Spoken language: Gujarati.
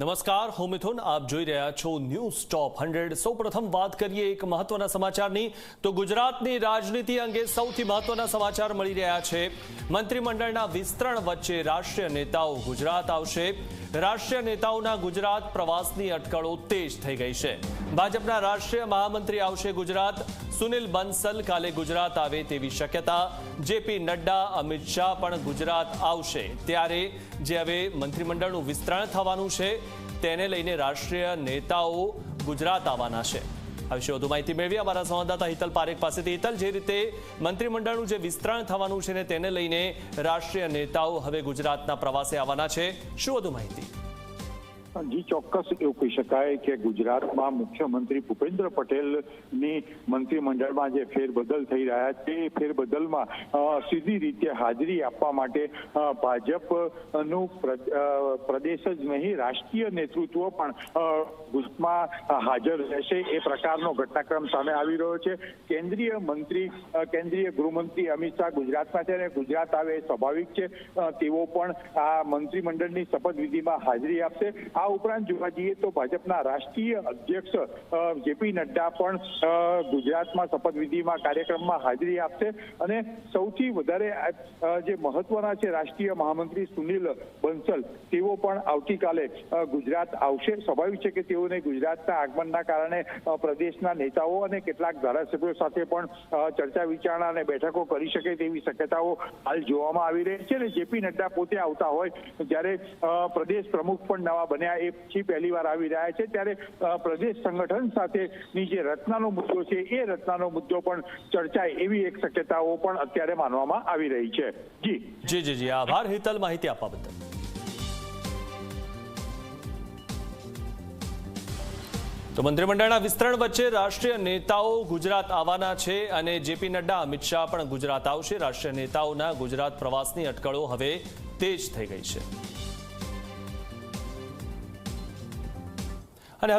નમસ્કાર, હું મિથુન. આપ જોઈ રહ્યા છો ન્યૂઝ ટોપ હંડ્રેડ. સૌપ્રથમ વાત કરીએ એક મહત્વના સમાચારની. તો ગુજરાતની રાજનીતિ અંગે સૌથી મહત્વના સમાચાર મળી રહ્યા છે. મંત્રીમંડળના વિસ્તરણ વચ્ચે રાષ્ટ્રીય નેતાઓ ગુજરાત આવશે. રાષ્ટ્રીય નેતાઓના ગુજરાત પ્રવાસની અટકળો તેજ થઈ ગઈ છે. ભાજપના રાષ્ટ્રીય મહામંત્રી આવશે ગુજરાત. સુનિલ બંસલ કાલે ગુજરાત આવે તેવી શક્યતા. જેપી નડ્ડા, અમિત શાહ પણ ગુજરાત આવશે. ત્યારે જે હવે મંત્રીમંડળનું વિસ્તરણ થવાનું છે તેને લઈને રાષ્ટ્રીય નેતાઓ ગુજરાત આવવાના છે. આ વિશે વધુ માહિતી મેળવી અમારા સંવાદદાતા હિતલ પારેખ પાસેથી. હિતલ, જે રીતે મંત્રીમંડળનું જે વિસ્તરણ થવાનું છે ને તેને લઈને રાષ્ટ્રીય નેતાઓ હવે ગુજરાતના પ્રવાસે આવવાના છે. શું વધુ માહિતી? જી ચોક્કસ એવું કહી શકાય કે ગુજરાતમાં મુખ્યમંત્રી ભૂપેન્દ્ર પટેલની મંત્રીમંડળમાં જે ફેરબદલ થઈ રહ્યા છે, એ ફેરબદલમાં સીધી રીતે હાજરી આપવા માટે ભાજપનું પ્રદેશ જ નહીં, રાષ્ટ્રીય નેતૃત્વ પણ ગુજરાતમાં હાજર રહેશે. એ પ્રકારનો ઘટનાક્રમ સામે આવી રહ્યો છે. કેન્દ્રીય મંત્રી કેન્દ્રીય ગૃહમંત્રી અમિત શાહ ગુજરાતમાં છે અને ગુજરાત આવે એ સ્વાભાવિક છે. તેઓ પણ આ મંત્રીમંડળની શપથવિધિમાં હાજરી આપશે. આ ઉપરાંત જોવા જઈએ તો ભાજપના રાષ્ટ્રીય અધ્યક્ષ જેપી નડ્ડા પણ ગુજરાતમાં શપથવિધિમાં કાર્યક્રમમાં હાજરી આપશે. અને સૌથી વધારે જે મહત્વના છે રાષ્ટ્રીય મહામંત્રી સુનિલ બંસલ, તેઓ પણ આવતીકાલે ગુજરાત આવશે. સ્વાભાવિક છે કે તેઓને ગુજરાતના આગમનના કારણે પ્રદેશના નેતાઓ અને કેટલાક ધારાસભ્યો સાથે પણ ચર્ચા વિચારણા અને બેઠકો કરી શકે તેવી શક્યતાઓ હાલ જોવામાં આવી રહી છે. અને જેપી નડ્ડા પોતે આવતા હોય જ્યારે પ્રદેશ પ્રમુખ પણ નવા બન્યા એ પછી પહેલી વાર આવી રહ્યા છે. ત્યારે પ્રદેશ સંગઠન સાથેની જે રચનાનો મુદ્દો છે, એ રચનાનો મુદ્દો પણ ચર્ચાય એવી એક શક્યતાઓ પણ અત્યારે માનવામાં આવી રહી છે. જી. જી જી જી. આભાર. હિતલ માહિતી આપવા બદલ. તો મંત્રીમંડળના વિસ્તરણ વચ્ચે રાષ્ટ્રીય નેતાઓ ગુજરાત આવવાના છે અને જેપી નડ્ડા, અમિત શાહ પણ ગુજરાત આવશે. રાષ્ટ્રીય નેતાઓના ગુજરાત પ્રવાસની અટકળો હવે તેજ થઈ ગઈ છે.